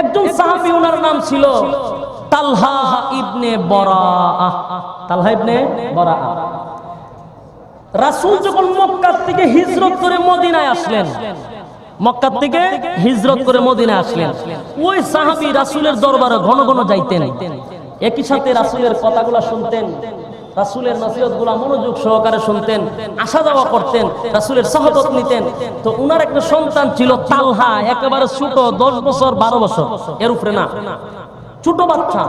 একজন সাহাবি ওনার নাম ছিল তালহা ইবনে বরা তালহা ইবনে বরা রাসূল যখন মক্কার থেকে হিজরত করে মদিনায় আসলেন, মক্কার থেকে হিজরত করে মদিনায় আসলেন, ওই সাহাবী রাসূলের দরবারে ঘন ঘন যাইতেন। একই সাথে রাসূলের কথাগুলো শুনতেন। রাসূলের নসিহতগুলা মনোযোগ সহকারে শুনতেন, আসা যাওয়া করতেন, রাসূলের সহবত নিতেন। তো উনার একটা সন্তান ছিল তালহা, একেবারে ছোট, দশ বছর, বারো বছর। এর উপরে না। ছোট বাচ্চা।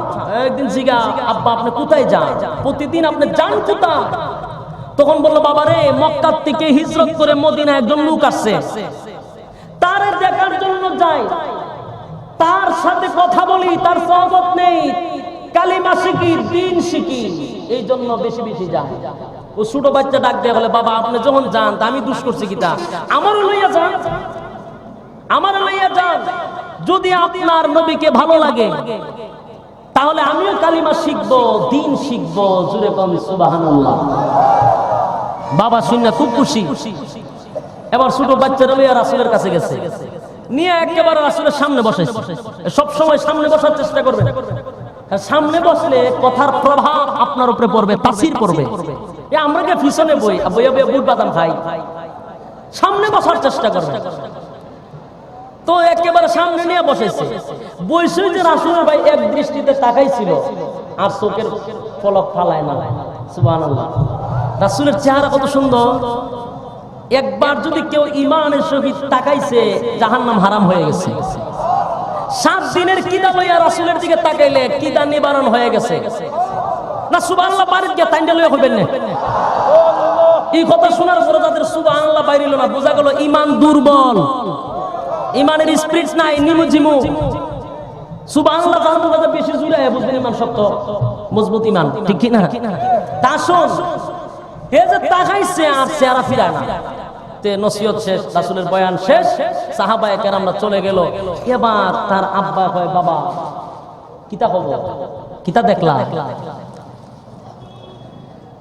একদিন জিগা, আব্বা, আপনি কোথায় যান? প্রতিদিন আপনি যান কোথায়? তখন বলল, বাবা রে, মক্কার থেকে হিজরত করে মদিনা একজন লোক আসছে। তার দেখার জন্য যাই তার সাথে কথা বলি, তার সহবত নেই। কালিমা শিখি, দিন শিখি। এই জন্য বেশি বেশি যায় ও ছোট বাচ্চা ডাক দিয়ে বলে, বাবা, আপনি যখন যান আমি দুষ করছি কিতা? আমারও লইয়া যান। আমার লইয়া যান। যদি আপনার নবীকে ভালো লাগে, তাহলে আমিও কালিমা শিখব, দিন শিখব জুড়ে কম সুবাহান্লাহ বাবা শুনে খুব খুশি। এবার ছোট বাচ্চারা লইয়া রাসুলের কাছে গেছে। নিয়ে একেবারে রাসুলের সামনে বসে সব সময় সামনে বসার চেষ্টা করবে। সামনে বসলে কথার প্রভাব আপনার উপরে পড়বে, তাসির পড়বে। আমরা কে পিছনে বই? বইয়া বইয়া বুট বাদাম খাই। সামনে বসার চেষ্টা করবে। তো একেবারে সামনে নিয়ে বসেছে। বৈশই যে রাসুলের ভাই এক দৃষ্টিতে তাকাইছিল, আর চোখের ফলক ফালায় না। সুবহানাল্লাহ। রাসুলের চেহারা কত সুন্দর। একবার যদি কেউ ইমানের সহিত তাকাইছে, জাহান্নাম হারাম হয়ে গেছে। সাত দিনের কিদা লইয়া রাসুলের দিকে তাকাইলে কিদা নিবারণ হয়ে গেছে? না, সুবহানাল্লাহ বাড়িতে গিয়ে তাইন্ডা লইয়া হইবেন এই কথা শোনার পরে তাদের সুবহানাল্লাহ বাইরিল না, বোঝা গেল ইমান দুর্বল। ইমানের স্পিরিট নাই নিমু জিমু সুবহানাল্লাহ জানতে কথা বেশি জুড়ে বুঝবেন ইমান শক্ত, মজবুত ইমান ঠিক কি তা শোন হে যে তাকাইছে আর চেহারা ফিরায় না। নসিহত শেষ, রাসূলের বয়ান শেষ, সাহাবায়ে কেরামরা চলে গেল। এবার তার আব্বা কয়, বাবা কিতা হব কিতা দেখলা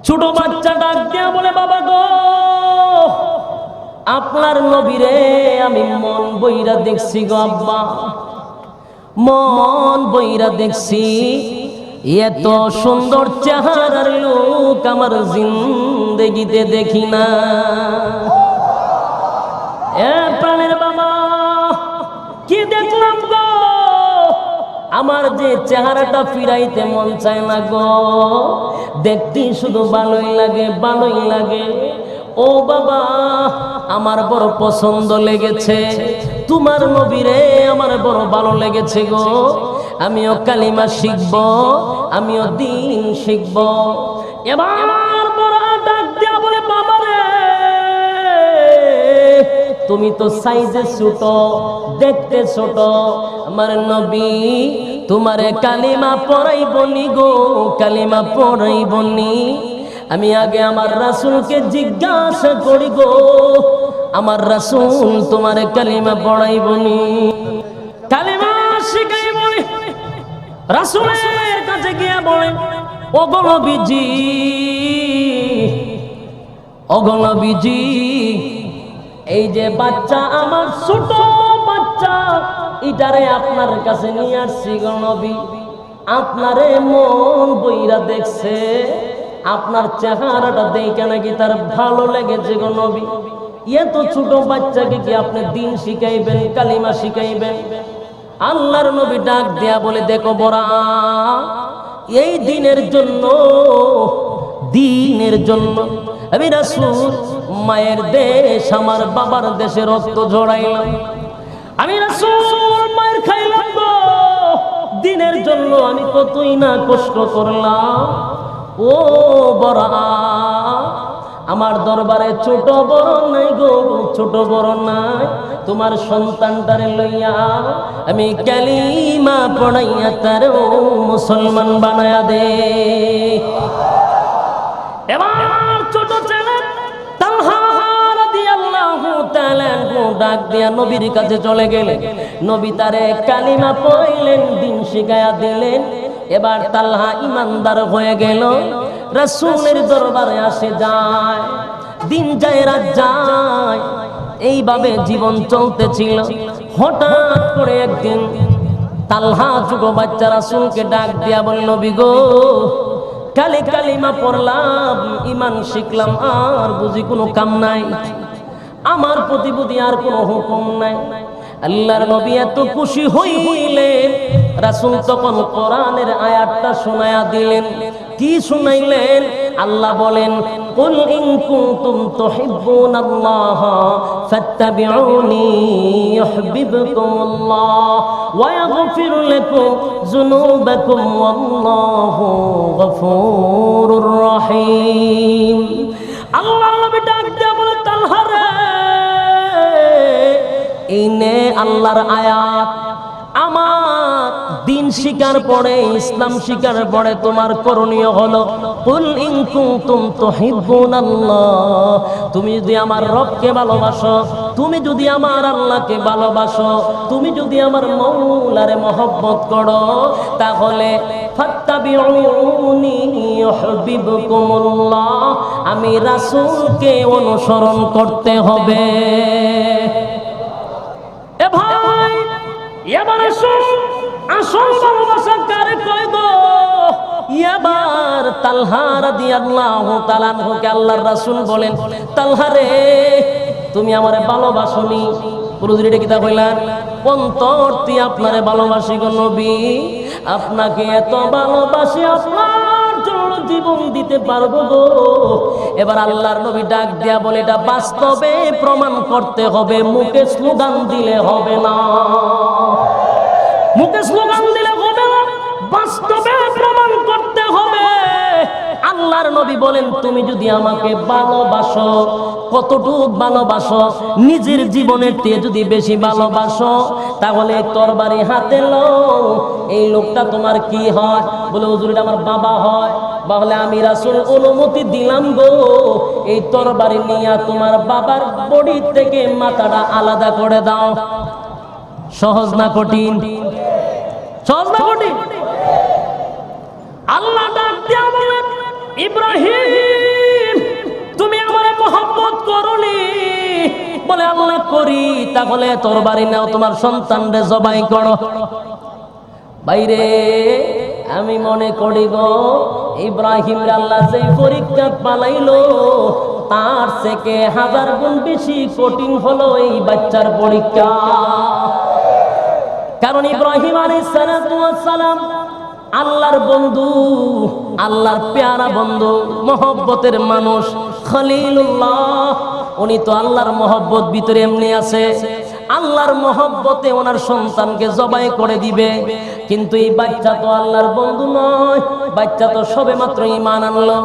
ছোট বাচ্চা ডাক দিয়া বলে, বাবা গো, আপনার নবীরে আমি মন বইরা দেখছি গো আব্বা। মন বইরা দেখছি, এত সুন্দর চেহারার লোক আমার জিন্দগিতে দেখি না। প্রাণের বাবা, কি দেখলাম গো? আমার যে চেহারাটা ফিরাইতে মন চায় না গো। দেখতে শুধু ভালোই লাগে ভালোই লাগে। ও বাবা, আমার বড় পছন্দ লেগেছে। তোমার নবীরে আমার বড় ভালো লেগেছে গো। আমিও কালিমা শিখব, আমিও দিন শিখব। এবার তুমি তো সাইজে ছোট, দেখতে ছোট। আমার নবী তোমারে কালিমা পড়াইবনি গো, কালিমা পড়াইবনি আমি আগে আমার রাসূলকে জিজ্ঞাসা করি গো, আমার রাসূল তোমারে কালিমা পড়াইবনি কালিমা শিখাইবনি রাসূলের কাছে গিয়া বলে ও গো নবীজি ও গো নবীজি এই যে বাচ্চা, আমার ছোট বাচ্চা, ইটারে আপনার কাছে নিয়ে আসছি গো নবী। আপনারে মন বইরা দেখছে, আপনার চেহারাটা দেখে নাকি তার ভালো লেগেছে গো নবী। এত ছোট বাচ্চাকে কি আপনি দিন শিখাইবেন, কালিমা শিখাইবেন? আল্লাহর নবী ডাক দেয়া বলে, দেখো বড়া, এই দিনের জন্য দিনের জন্য আমি রাসূল, মায়ের দেশ আমার বাবার দেশে রক্ত ঝরাইলাম। আমি রাসূল, মায়ের খাইলাম দিনের জন্য আমি কতই না কষ্ট করলাম। ও বড়া, আমার দরবারে ছোট বড় নাই গো, ছোট বড় নাই। তোমার সন্তানটারে লইয়া আমি কালিমা পড়াইয়া তার মুসলমান বানায়া দে। এবার ডাক দিয়া নবীর কাছে চলে গেলেন। নবী তারে কালিমা পড়লেন, দিন শিখায়া দিলেন। এবার তালহা ইমানদার হয়ে গেল। রাসূলের দরবারে আসে যায়, দিন যায়, রাত যায়। এইভাবে জীবন চলতেছিল। হঠাৎ করে একদিন তালহা ছোট বাচ্চা রাসূলকে ডাক দিয়া বলল বিগো কালি কালিমা পড়লাম, ইমান শিখলাম, আর বুঝি কোনো কাম নাই। আমার প্রতি বুঝি আর কোনো হুকুম নাই। আল্লাহর নবী এত খুশি হইলেন। রাসূল তখন কোরআনের আয়াতটা শোনায়া দিলেন। কি শুনাইলেন? আল্লাহ বলেন, কুল ইন কুনতুম তুহিব্বুনাল্লাহ ফাত্তাবিউনি ইউহিব্বুকুমুল্লাহ ওয়া ইয়াগফির লাকুম যুনুবাকুম ওয়াল্লাহু গফুরুর রহিম। আল্লাহ এই নে আল্লাহর আয়াত। আমার দিন শিকার পরে ইসলাম শিকার পরে তোমার করণীয় হলো, কুল ইন কুনতুম তুহিব্বুনাল্লাহ। তুমি যদি আমার রবকে ভালোবাসো, তুমি যদি আমার আল্লাহকে ভালোবাসো, তুমি যদি আমার মৌলারে মহব্বত করো, তাহলে আমি রাসূলকে অনুসরণ করতে হবে এ ভাই কারে কয় বলেন তুমি আমারে ভালোবাসনি। পুরুজুরিটা কিতা কইলেন? অন্তর তুই আপনারে ভালোবাসি গো নবী, আপনাকে এত ভালোবাসি আপনার জীবন দিতে পারব গো। এবার আল্লাহর নবী ডাক দিয়া বলে, এটা বাস্তবে প্রমাণ করতে হবে, মুখে স্লোগান দিলে হবে না। মুখে স্লোগান দিলে হবে না, বাস্তবে প্রমাণ করতে হবে। আল্লাহর নবী বলেন, তুমি যদি আমাকে ভালোবাসো, কতটুক ভালোবাসো, নিজের জীবনের চেয়ে যদি বেশি ভালোবাসো, তাহলে তরবারি হাতে লো এই লোকটা তোমার কি হয়? বলে, হুজুর আমার বাবা হয়। তাহলে আমি রাসুল অনুমতি দিলাম গো। এই তরবারি নিয়ে তোমার বাবার বডি থেকে মাথাটা আলাদা করে দাও। সহজ না কঠিন? সহজ না কঠিন? আল্লাহ ডাক দিয়া বলেন ইব্রাহিম, তুমি আমারে মোহাম্মত করনি। বলে, আল্লাহ করি, তাহলে তোর বাড়ি নাও, তোমার সন্তানরে জবাই করো। বাইরে আমি মনে করি গো ইব্রাহিম আল্লাহ যে পরীক্ষা পালাইলো, তার থেকে হাজার গুণ বেশি কঠিন হলো এই বাচ্চার পরীক্ষা। কারণ ইব্রাহিম সালাম আল্লাহর বন্ধু, আল্লাহর পেয়ারা বন্ধু, মহব্বতের মানুষ, খলিলুল্লাহ। উনি তো আল্লাহর মহব্বত ভিতরে এমনি আছে। আল্লাহর মহব্বতে ওনার সন্তানকে জবাই করে দিবে। কিন্তু এই বাচ্চা তো আল্লাহর বন্ধু নয়, বাচ্চা তো সবে মাত্র ইমান আনলো।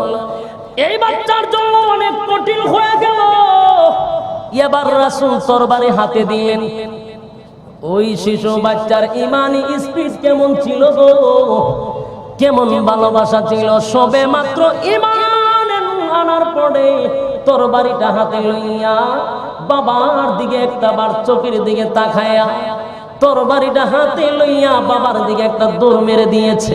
এই বাচ্চার জন্য অনেক কঠিন হয়ে গেল। এবার রাসূল তরবারি হাতে দিলেন। ওই শিশু বাচ্চার ইমানি স্পিড কেমন ছিল গো? কেমন ভালোবাসা ছিল? সবে মাত্র ইমান আনার পরে তোর বাড়িটা হাতে লইয়া বাবার দিকে একটা বার চোখের দিকে তাকায়া তোর বাড়িটা হাতে লইয়া বাবার দিকে একটা দৌড় মেরে দিয়েছে।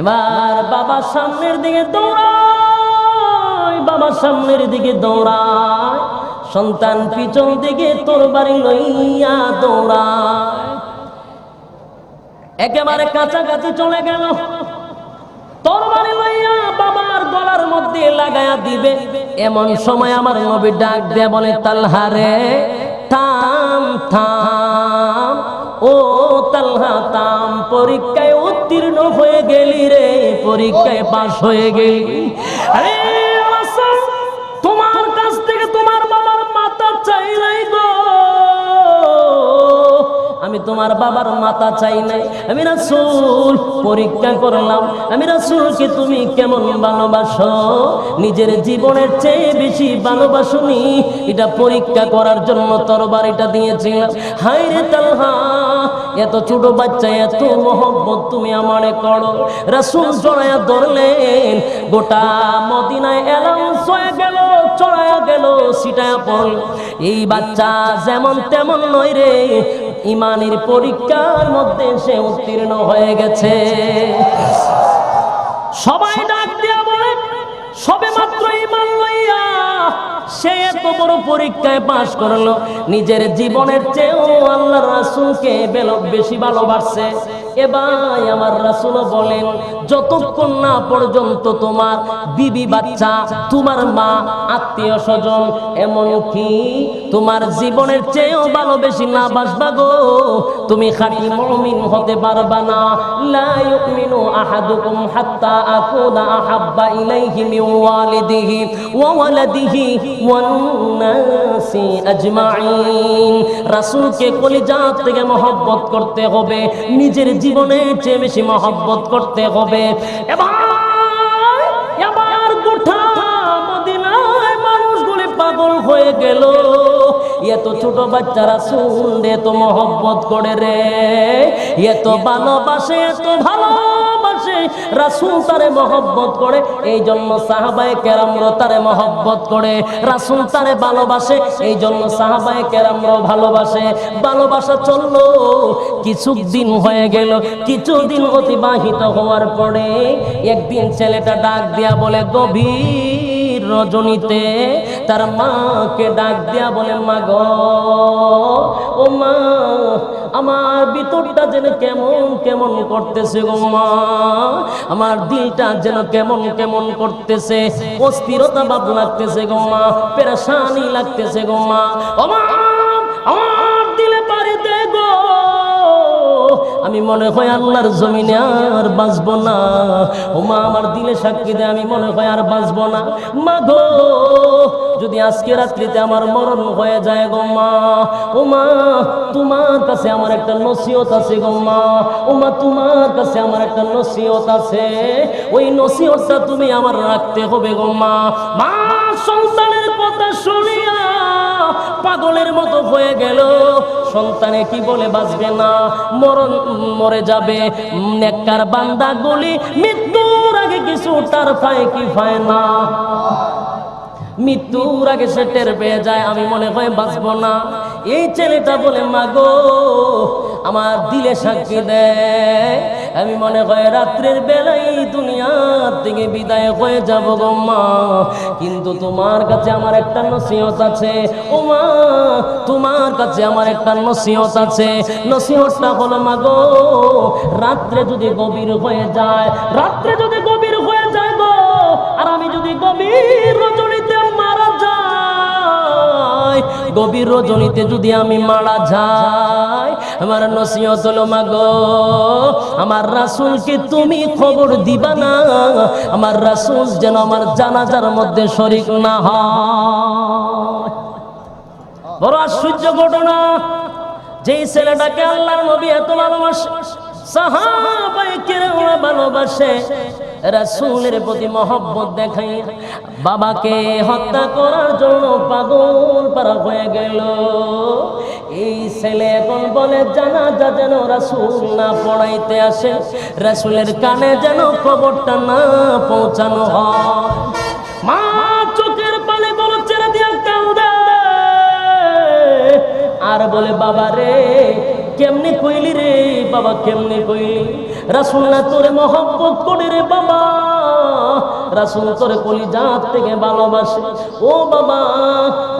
এবার বাবার সামনের দিকে দৌড়ায়, বাবার সামনের দিকে দৌড়ায়। সন্তান পিছন দিকে তোর বাড়ি লইয়া দৌড়ায়। একেবারে কাছাকাছি চলে গেল। তোর বাড়ি লইয়া বাবার গলার মধ্যে লাগায়া দিবে। এমন সময় আমার নবী ডাক দে বলে তালহারে থাম থাম। ও তালহা তাম পরীক্ষায় উত্তীর্ণ হয়ে গেলি রে, পরীক্ষায় পাশ হয়ে গেলি। আরে তোমার বাবার মাথা চাই নাই। আমি রাসূল, পরীক্ষা করলাম। আমি রাসূলকে তুমি কেমন ভালোবাসো? নিজের জীবনের চেয়ে বেশি ভালোবাসনি। এটা পরীক্ষা করার জন্য তরবারিটা দিয়েছিলাম। হায় রে তালহা, এত ছোট বাচ্চা, এত মহব্বত তুমি আমারে করো। রাসুল জড়ায়া ধরলেন। গোটা মদিনায় এলাউন্স হয়ে গেল চড়ায়া গেল সিটায়া পড়ল। এই বাচ্চা যেমন তেমন নয় রে ইমানের পরীক্ষার মধ্যে সে উত্তীর্ণ হয়ে গেছে। সবাই ডাক দিয়া বলে, সবে মাত্র ইমান লইয়া সে এত বড় পরীক্ষায় পাশ করল। নিজের জীবনের চেয়েও আল্লাহ রাসূলকে বেশি ভালোবাসছে এবার আমার রাসূল বলেন, যতক্ষণ না পর্যন্ত তোমার বিবি বাচ্চা, তোমার মা, আত্মীয় স্বজন এমনকি তোমার জীবনের চেয়েও ভালোবেসি না বাসবা গো, তুমি খাঁটি মুমিন হতে পারবা না। লা আহাদুকুম হাত্তা আকুনা আহাব্বা ইলাইহি মিন ওয়ালিদিহি ওয়া ওয়ালাদিহি ওয়ান নাসি আজমাইন। রাসূলকে থেকে মহব্বত করতে হবে, নিজের জীবনের চেয়ে বেশি মহব্বত করতে হবে। এবার মানুষগুলি পাগল হয়ে গেল। এত ছোট বাচ্চারা শুনলে তো মহব্বত করে রে। এত ভালোবাসে এত ভালোবাসে রাসুল তারে মহব্বত করে এই জন্য সাহাবায়ে কেরামর তারে মহব্বত করে। রাসুল তারে ভালোবাসে এই জন্য সাহাবায়ে কেরামর ভালোবাসে। ভালোবাসা চলল, কিছুদিন হয়ে গেল, কিছুদিন অতিবাহিত হওয়ার পরে একদিন ছেলেটা ডাক দিয়া বলে, গভীর রজনীতে তার মাকে ডাক দিয়া বলে, মা ও মা আমার ভিতরটা যেন কেমন কেমন করতেছে গো মা। আমার দিলটা যেন কেমন কেমন করতেছে। অস্থিরতা ভাব লাগতেছে গো মা, পেরেশানি লাগতেছে গো মা। আমার দিলে পারে দে গো আমি মনে হয় আল্লাহর জমিনে আর বাঁচবো না। ও মা আমার দিলে সাক্ষী দেয়, আমি মনে হয় আর বাঁচবো না। মা গো, যদি আজকে রাত্রিতে আমার মরণ হয়ে যায় গো মা ও মা তোমার কাছে আমার একটা নসিহত আছে গো মা ও মা তোমার কাছে আমার একটা নসিহত আছে। ওই নসিহতটা তুমি আমার রাখতে হবে গো মা। মা, সন্তানের কথা শুনিয়া পাগলের মতো হয়ে গেল। সন্তানে কি বলে বাঁচবে না? মরণ, মরে যাবে। নেককার বান্দা গলি মৃত্যুর আগে কিছু তার পায়ে কি পায় না? মৃত্যুর আগে সে টের পেয়ে যায়, আমি মনে হয় বাঁচব না। এই ছেলেটা বলে, মাগো আমার দিলে সাক্ষী দেয়। আমি মনে হয় রাত্রের বেলায় দুনিয়ার থেকে বিদায় হয়ে যাব গো মা। কিন্তু তোমার কাছে আমার একটা নসিহত আছে। ও মা, তোমার কাছে আমার একটা নসিহত আছে। নসিহতটা হলো মাগো রাত্রে যদি গভীর হয়ে যায়, রাত্রে যদি গভীর হয়ে যায় গো, আর আমি যদি গভীর যাই গভীর রজনীতে যদি আমি মারা যাই, আমার নসিহত হলো, মাগো, আমার রাসূলকে তুমি খবর দিবা না। আমার রাসূল যেন আমার জানাজার মধ্যে শরীক না হয়। বড় আশ্চর্য ঘটনা। যেই ছেলেটাকে আল্লাহর নবী এত ভালোবাসে সাহাবাই কেরামরা ভালোবাসে। রাসূলের প্রতি মহব্বত দেখাই। বাবাকে হত্যা করার জন্য পাগল পারা হয়ে গেল। এই ছেলে এখন বলে জানা যা যেন রাসূল না পড়াইতে আসে, রাসূলের কানে যেন খবরটা না পৌঁছানো হয়। মা চোখের পানি বড় ছেড়ে দিয়া আর বলে, বাবা রে, কেমনে কইলি রে? বাবা কেমনে কইলি? রাসুল না তোরে মহব্বত করে রে বাবা। রাসুল তোরে কলি জাত থেকে ভালোবাসে। ও বাবা,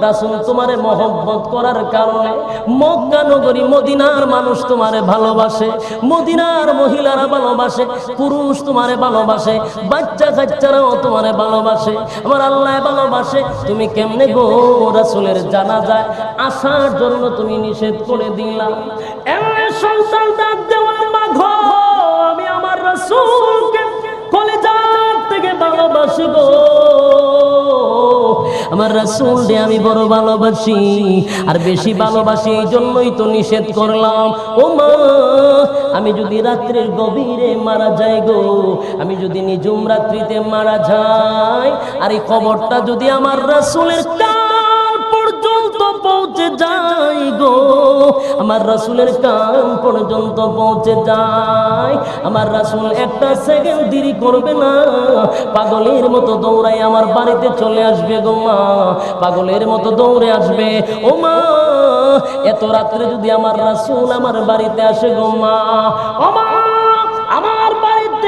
রাসুল তোমারে মহব্বত করার কারণে মক্কা নগরী মদিনার মানুষ তোমারে ভালোবাসে। মদিনার মহিলারা ভালোবাসে, পুরুষ তোমারে ভালোবাসে, বাচ্চা কাচ্চারাও তোমারে ভালোবাসে। আমার আল্লাহ ভালোবাসে, তুমি কেমনে গো রাসুলের জানা যায় আসার জন্য তুমি নিষেধ করে দিলাম আমার রাসুল রে, আমি বড় ভালোবাসি। আর বেশি ভালোবাসি এই জন্যই তো নিষেধ করলাম। ও মা, আমি যদি রাত্রের গভীরে মারা যাই গো, আমি যদি নিজুম রাত্রিতে মারা যাই, আর এই খবরটা যদি আমার রাসুলের পৌঁছে যাই গো। আমার রাসুলের কান পর্যন্ত পৌঁছে যায়। আমার রাসুল একটা সেকেন্ড দেরি করবে না। পাগলের মতো দৌড়াই আমার বাড়িতে চলে আসবে গো মা। পাগলের মতো দৌড়ে আসবে। ও মা, এত রাত্রে যদি আমার রাসুল আমার বাড়িতে আসে গো মা। ও মা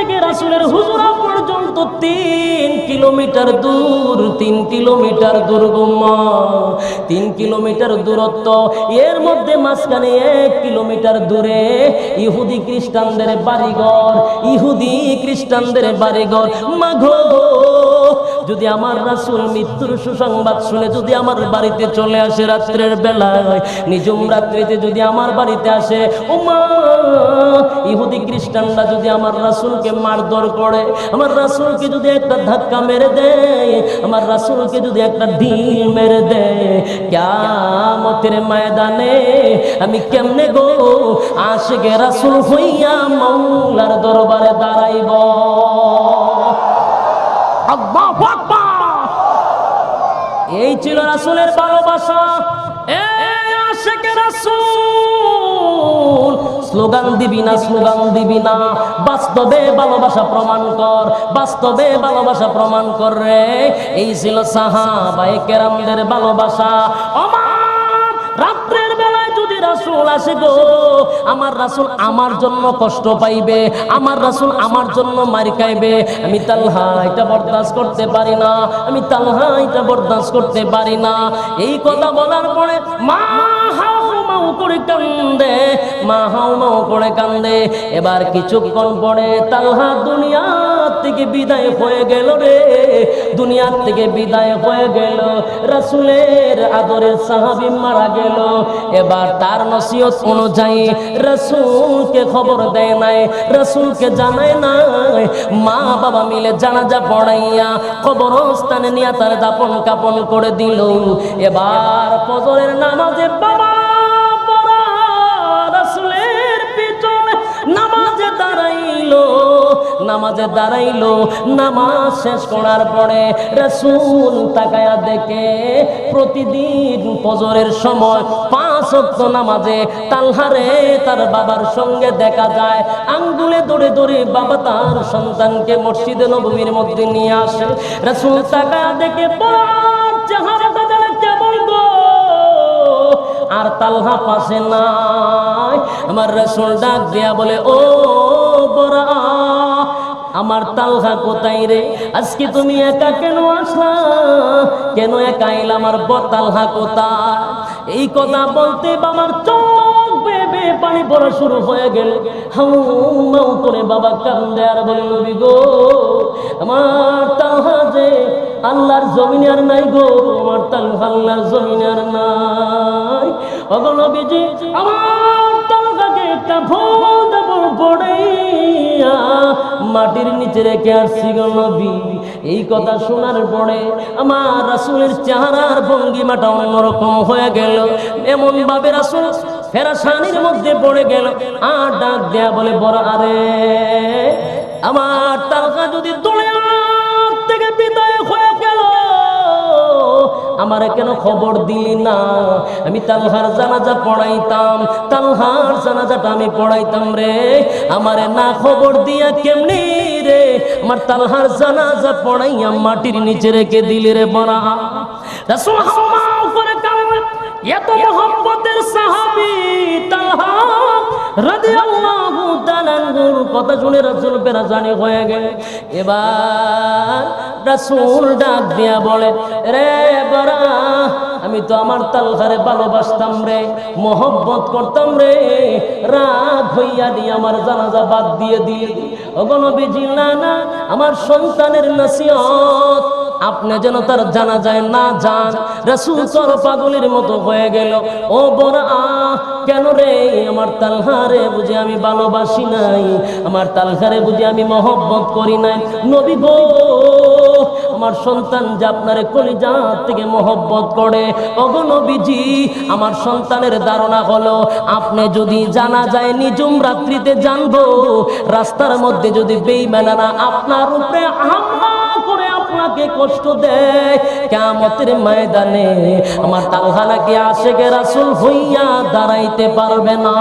থেকে রাসুলের হুজুরা পর্যন্ত তিন কিলোমিটার দূর, তিন কিলোমিটার দুর্গম, তিন কিলোমিটার দূরত্ব। এর মধ্যে মাঝখানে এক কিলোমিটার দূরে ইহুদি খ্রিস্টানদের বাড়িঘর, ইহুদি খ্রিস্টানদের বাড়িঘর। মাঘো যদি আমার রাসুল মৃত্যুর সুসংবাদ শুনে যদি আমার বাড়িতে চলে আসে রাত্রের বেলায় নিজুম রাত্রিতে যদি আমার বাড়িতে আসে ও মা ইহুদি খ্রিস্টানরা যদি আমার রাসুলকে মারধর করে, আমার রাসুলকে যদি একটা ধাক্কা মেরে দেয়, আমার রাসুলকে যদি একটা ঢিল মেরে দেয় কেমতের ময়দানে আমি কেমনে গো আশেকে রাসুল হইয়া মৌলার দরবারে দাঁড়াইব? এই ছিল রাসুলের ভালোবাসা। স্লোগান দিবি না, স্লোগান দিবি না। বাস্তবে ভালোবাসা প্রমাণ কর, বাস্তবে ভালোবাসা প্রমাণ কর রে। এই ছিল সাহাবায়ে কেরামদের ভালোবাসা। রাসূল আসে আমার রাসূল আমার জন্য কষ্ট পাইবে, আমার রাসূল আমার জন্য মার খাইবে। আমি তালহা এটা বরদাস্ত করতে পারি না, আমি তালহা এটা বরদাস্ত করতে পারি না। এই কথা বলার পরে মা মা হাউ মাউ করে কান্দে। এবার কিছুক্ষণ পরে তালহা দুনিয়া থেকে বিদায় হয়ে গেল রে। দুনিয়ার থেকে বিদায় হয়ে গেল। রাসূলের আদরের সাহাবী মারা গেল। এবার তার নসিহত অনুযায়ী রাসূলকে খবর দেয় নাই, রাসূলকে জানায় নাই। মা বাবা মিলে জানাজা পড়াইয়া কবরস্থানে নিয়ে তার দাপন কাপন করে দিল। এবার ফজরের নামাজে বাবা নামাজে দাঁড়াইলো, নামাজ শেষ করার পরে রাসূল তাকায়া দেখে প্রতিদিন ফজরের সময় পাঁচ ওয়াক্ত নামাজে তালহারে তার বাবার সঙ্গে দেখা যায়। আঙ্গুলে দৌড়ে দৌড়ে বাবা তার সন্তানকে মসজিদে নবমীর মধ্যে নিয়ে আসে। রাসূল তাকায়া দেখে আর তালহা পাশে নাই। আমার রসুল ডাক দিয়া বলে, ও বড়া আমার তালহা কোথায় রে? আজকে তুমি একা কেন আসলা? কেন একা এলা? আমার বর তালহা কোথায়? এই কথা বলতে বাবার চোখ বেবে পানি পড়া শুরু হয়ে গেল। হাউ করে বাবা কান্দে আর বলে, নবী গো, আমার তালহা যে আল্লাহর জমিনে আর নাই গো, আমার তালহা আল্লাহর জমিনে আর নাই। ওগো নবীজি, আমার ভোল দেব পড়াইয়া মাটির নিচে রেখে আসছি গো এই কথা শোনার পরে আমার রাসূলের চেহারার ভঙ্গিমাটা অন্যরকম হয়ে গেল। এমন ভাবে রাসূল ফেরাসানির মধ্যে পড়ে গেল। আর ডাক দেয়া বলে, বড় আরে, আমার তালকা যদি দোলে আমারে কেন খবর দিলি না? আমি তালহার জানাজা পড়াইতাম, তালহার জানাজাটা আমি পড়াইতাম রে। আমারে না খবর দিয়া কেমনি রে? আমার তালহার জানাজা পড়াইয়া মাটির নিচে রেখে দিলি রে কাঁদে এত মোহাম্মতের সাহাবী, তালহা কথা শুনে রাসূল পেরাজানি হয়ে গেলে। এবার রাসূল ডাক দিয়া বলে, রে বড়া, আমি তো আমার তালহারে ভালোবাসতাম রে, মোহব্বত করতাম রে, রাগ হইয়া দিয়ে আমার জানাজা বাদ দিয়ে দিয়ে অগণবিজি না না, আমার সন্তানের নসিহত, আপনি যেন তার জানা যায় না যান। রসুল তোর পাগলের মতো হয়ে গেল। ও বড়া কেন রে? আমার তালহারে বুঝে আমি ভালোবাসি নাই। আমার তালহারে বুঝে আমি মহব্বত করি নাই। নবী গো, আমার সন্তান যে আপনারে কলিজা থেকে মহব্বত করে অগনবীজি আমার সন্তানের ধারণা হলো, আপনি যদি জানা যায় নিজুম রাত্রিতে জানব রাস্তার মধ্যে যদি বেইমানারা আপনার উপরে হামলা আপনাকে কষ্ট দেয়। কেমতের ময়দানে আমার তালহানাকে আশেকে রাসুল হইয়া দাঁড়াইতে পারবে না।